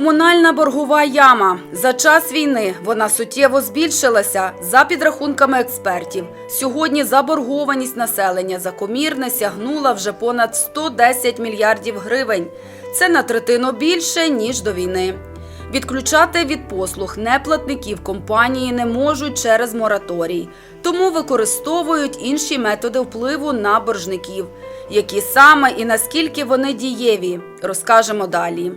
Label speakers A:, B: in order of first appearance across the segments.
A: Комунальна боргова яма. За час війни вона суттєво збільшилася за підрахунками експертів. Сьогодні заборгованість населення за комірне сягнула вже понад 110 мільярдів гривень. Це на третину більше ніж до війни. Відключати від послуг неплатників компанії не можуть через мораторій, тому використовують інші методи впливу на боржників. Які саме і наскільки вони дієві, розкажемо далі.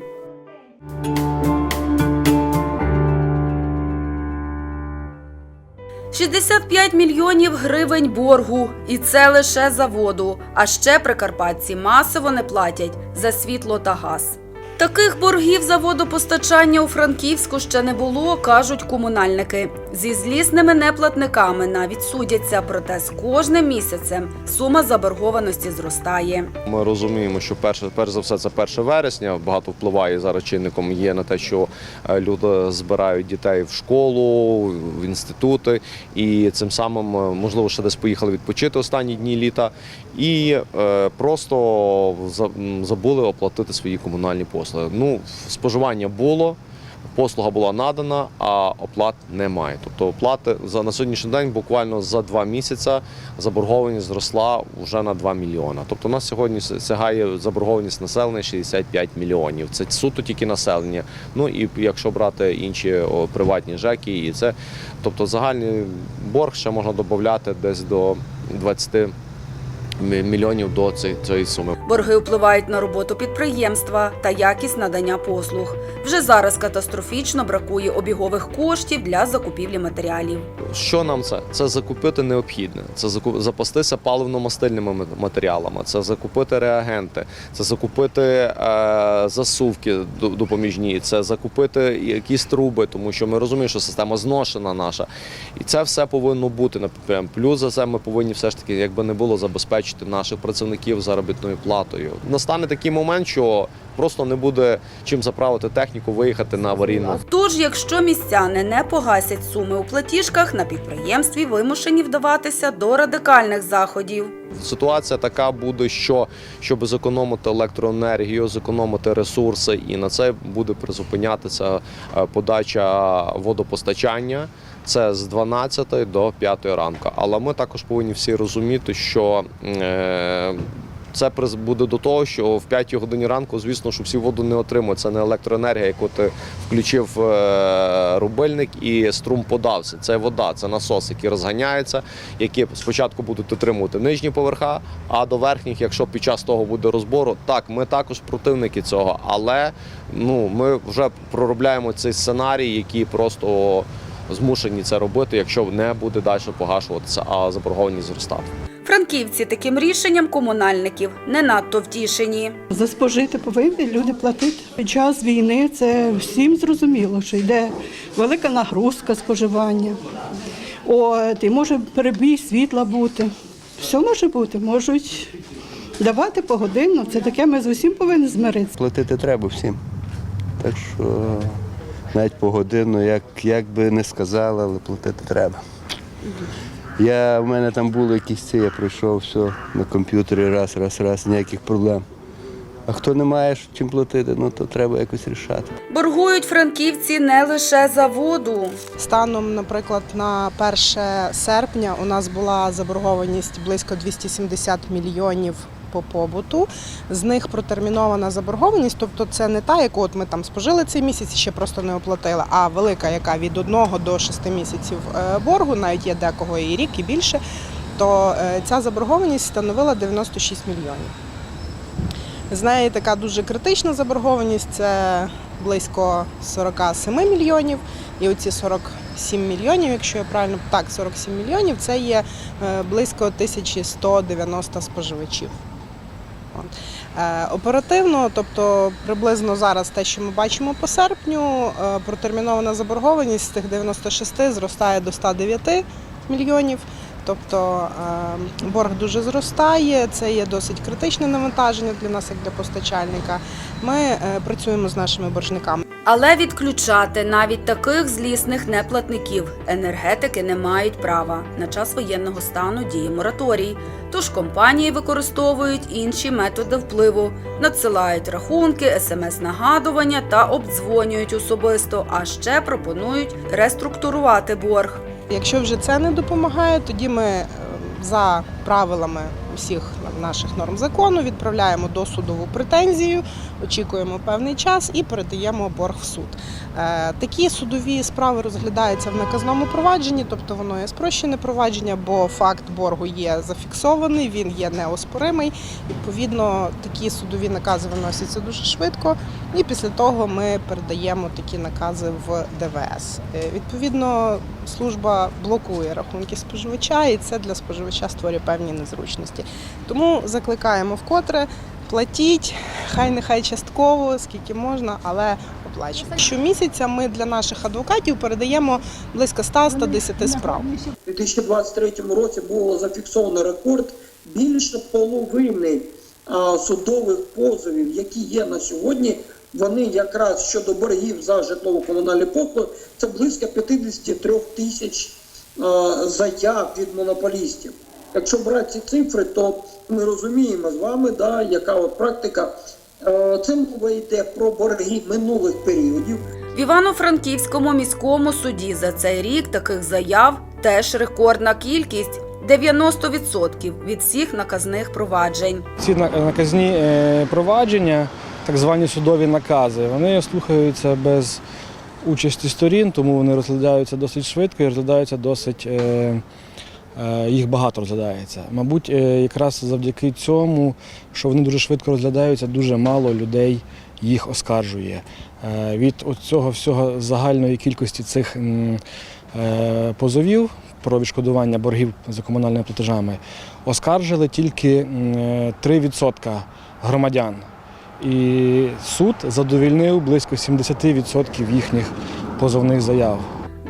A: «65 мільйонів гривень боргу, і це лише за воду. А ще прикарпатці масово не платять за світло та газ. Таких боргів за водопостачання у Франківську ще не було, кажуть комунальники. Зі злісними неплатниками навіть судяться, проте з кожним місяцем сума заборгованості зростає.
B: Ми розуміємо, що перше, перш за все, це 1 вересня. Багато впливає зараз чинником є на те, що е, люди збирають дітей в школу, в інститути, і цим самим, е, можливо, ще десь поїхали відпочити останні дні літа, і е, просто за- забули оплатити свої комунальні послуги. Ну, споживання було. Послуга була надана, а оплат немає. Тобто оплати за на сьогоднішній день буквально за два місяці заборгованість зросла вже на 2 мільйона. Тобто у нас сьогодні сягає заборгованість населення 65 мільйонів. Це суто тільки населення. Ну і якщо брати інші о, приватні ЖЕКи, і це тобто загальний борг ще можна додати десь до 20 мі- мільйонів до цієї- суми.
A: Борги впливають на роботу підприємства та якість надання послуг. Вже зараз катастрофічно бракує обігових коштів для закупівлі матеріалів.
B: Що нам це? Це закупити необхідне, це запастися паливно-мастильними матеріалами, це закупити реагенти, це закупити е, засувки до- допоміжні, це закупити якісь труби, тому що ми розуміємо, що система зношена наша. І це все повинно бути на підприємстві. Плюс за це ми повинні все ж таки, якби не було, забезпечити наших працівників заробітною платою. Настане такий момент, що просто не буде чим заправити техніку, виїхати на аварійну
A: Тож, якщо містяни не погасять суми у платіжках, на підприємстві вимушені вдаватися до радикальних заходів.
B: Ситуація така буде, що щоб зекономити електроенергію, зекономити ресурси, і на це буде призупинятися е, подача водопостачання. Це з 12 до 5 ранку. Але ми також повинні всі розуміти, що е, це буде до того, що в 5 годині ранку, звісно, що всі воду не отримують. Це не електроенергія, яку ти включив е, рубильник і струм подався. Це вода, це насос, який розганяється, які спочатку будуть отримувати нижні поверха, а до верхніх, якщо під час того буде розбору, так ми також противники цього, але ну ми вже проробляємо цей сценарій, який просто змушені це робити, якщо не буде далі погашуватися, а заборгованість зростати.
A: Франківці таким рішенням комунальників не надто втішені.
C: За спожити повинні люди платити. Під час війни це всім зрозуміло, що йде велика нагрузка споживання. От, і може перебій світла бути. Все може бути, можуть давати погодинно. Це таке ми з усім повинні змиритися.
D: Платити треба всім. Так що навіть погодинно, як, як би не сказали, але платити треба. Я, в мене там були якісь ці, я пройшов все на комп'ютері раз, раз, раз, ніяких проблем. А хто не має чим платити, ну то треба якось рішати.
A: Боргують франківці не лише за воду.
E: Станом, наприклад, на 1 серпня у нас була заборгованість близько 270 мільйонів по побуту. З них протермінована заборгованість, тобто це не та, яку от ми там спожили цей місяць і ще просто не оплатили, а велика, яка від 1 до 6 місяців е, боргу, навіть є декого і рік, і більше, то е, ця заборгованість становила 96 мільйонів. З неї така дуже критична заборгованість це близько 47 мільйонів. І оці 47 мільйонів, якщо я правильно так, 47 мільйонів це є е, близько 1190 споживачів. Е, Оперативно, тобто приблизно зараз те, що ми бачимо по серпню, е, протермінована заборгованість з тих 96 зростає до 109 мільйонів. Тобто е, борг дуже зростає, це є досить критичне навантаження для нас, як для постачальника. Ми працюємо з нашими боржниками.
A: Але відключати навіть таких злісних неплатників енергетики не мають права. На час воєнного стану діє мораторій. Тож компанії використовують інші методи впливу, надсилають рахунки, смс-нагадування та обдзвонюють особисто, а ще пропонують реструктурувати борг.
E: Якщо вже це не допомагає, тоді ми е, за правилами всіх наших норм закону відправляємо досудову претензію, очікуємо певний час і передаємо борг в суд. Е, Такі судові справи розглядаються в наказному провадженні, тобто воно є спрощене провадження, бо факт боргу є зафіксований, він є неоспоримий. Відповідно, такі судові накази виносяться дуже швидко, і після того ми передаємо такі накази в ДВС. Е, Відповідно, служба блокує рахунки споживача, і це для споживача створює певні незручності. Тому закликаємо вкотре. Платіть, хай нехай частково, скільки можна, але оплачуйте. Щомісяця ми для наших адвокатів передаємо близько 100-110 справ.
F: У 2023 році було зафіксовано рекорд більше половини судових позовів, які є на сьогодні. Вони якраз щодо боргів за житлово-комунальні послуги, це близько 53 тисяч заяв від монополістів. Якщо брати ці цифри, то ми розуміємо з вами, да, яка от практика. Е, Це мова йде про борги минулих періодів.
A: В Івано-Франківському міському суді за цей рік таких заяв теж рекордна кількість 90% від всіх наказних проваджень.
G: Ці наказні е, провадження, так звані судові накази, вони слухаються без участі сторін, тому вони розглядаються досить швидко і розглядаються досить. Е, Їх багато розглядається. Мабуть, е, якраз завдяки цьому, що вони дуже швидко розглядаються, дуже мало людей їх оскаржує. Е, Від цього всього загальної кількості цих позовів про відшкодування боргів за комунальними платежами оскаржили тільки м, е, 3% громадян. І суд задовільнив близько 70% їхніх позовних заяв.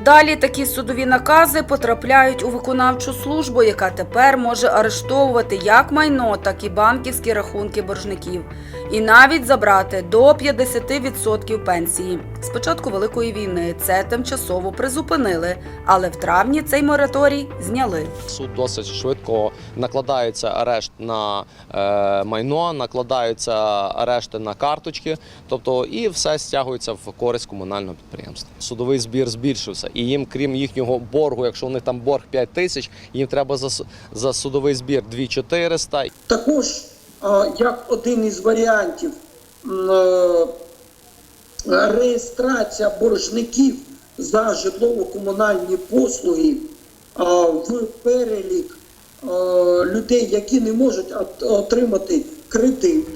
A: Далі такі судові накази потрапляють у виконавчу службу, яка тепер може арештовувати як майно, так і банківські рахунки боржників, і навіть забрати до 50% пенсії. З початку великої війни це тимчасово призупинили, але в травні цей мораторій зняли.
B: Суд досить швидко накладається арешт на е, майно, накладаються арешти на карточки, тобто і все стягується в користь комунального підприємства. Судовий збір збільшився, і їм, крім їхнього боргу, якщо у них там борг 5 тисяч, їм треба за, за судовий збір 2400.
F: Також а, як один із варіантів е, реєстрація боржників за житлово-комунальні послуги в перелік е, людей, які не можуть отримати кредит.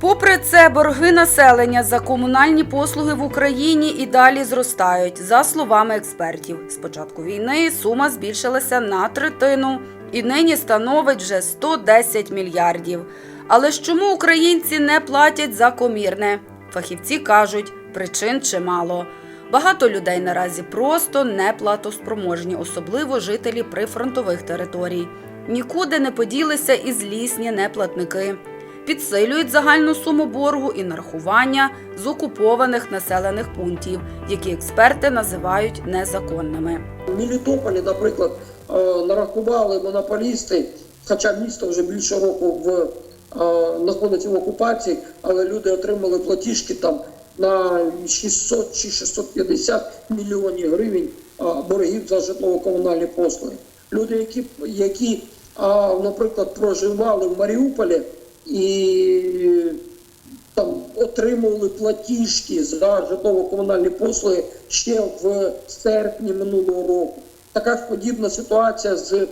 A: Попри це, борги населення за комунальні послуги в Україні і далі зростають. За словами експертів, з початку війни сума збільшилася на третину і нині становить вже 110 мільярдів. Але ж чому українці не платять за комірне? Фахівці кажуть, причин чимало. Багато людей наразі просто не платоспроможні, особливо жителі прифронтових територій. Нікуди не поділися і злісні неплатники підсилюють загальну суму боргу і нарахування з окупованих населених пунктів, які експерти називають незаконними.
F: В Мелітополі, наприклад, е, нарахували монополісти, хоча місто вже більше року в, знаходиться в окупації, але люди отримали платіжки там на 600 чи 650 мільйонів гривень боргів за житлово-комунальні послуги. Люди, які, які наприклад, проживали в Маріуполі і там отримували платіжки за житлово-комунальні послуги ще в серпні минулого року. Така ж подібна ситуація з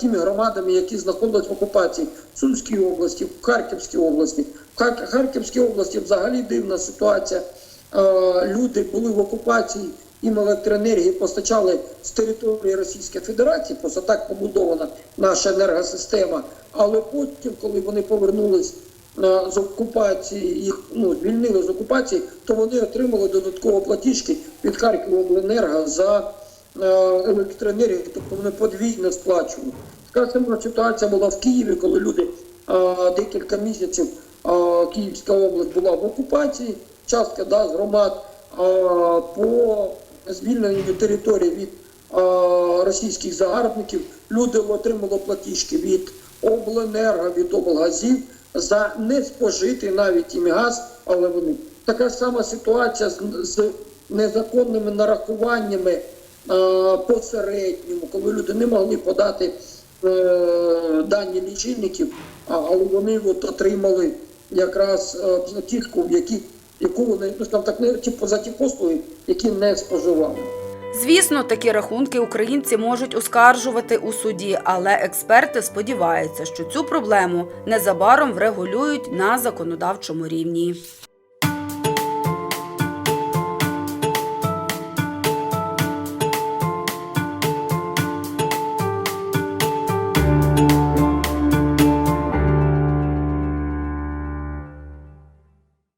F: тими громадами, які знаходились в окупації в Сумській області, в Харківській області. В Харківській області взагалі дивна ситуація. Е, люди були в окупації, їм електроенергії постачали з території Російської Федерації, просто так побудована наша енергосистема. Але потім, коли вони повернулись е, з окупації, їх ну, звільнили з окупації, то вони отримали додатково платіжки від Харківобленерго за е, електроенергію, тобто вони подвійно сплачували. Така сама ситуація була в Києві, коли люди декілька місяців Київська область була в окупації, частка да, з громад по звільненню території від російських загарбників. Люди отримали платіжки від обленерго, від облгазів за неспожитий навіть їм газ, але вони така сама ситуація з незаконними нарахуваннями а, посередньому, коли люди не могли подати е, дані лічильників, але вони от отримали якраз е, платіжку, в які, яку вони ну, там так не типу за ті послуги, які не споживали.
A: Звісно, такі рахунки українці можуть оскаржувати у суді, але експерти сподіваються, що цю проблему незабаром врегулюють на законодавчому рівні.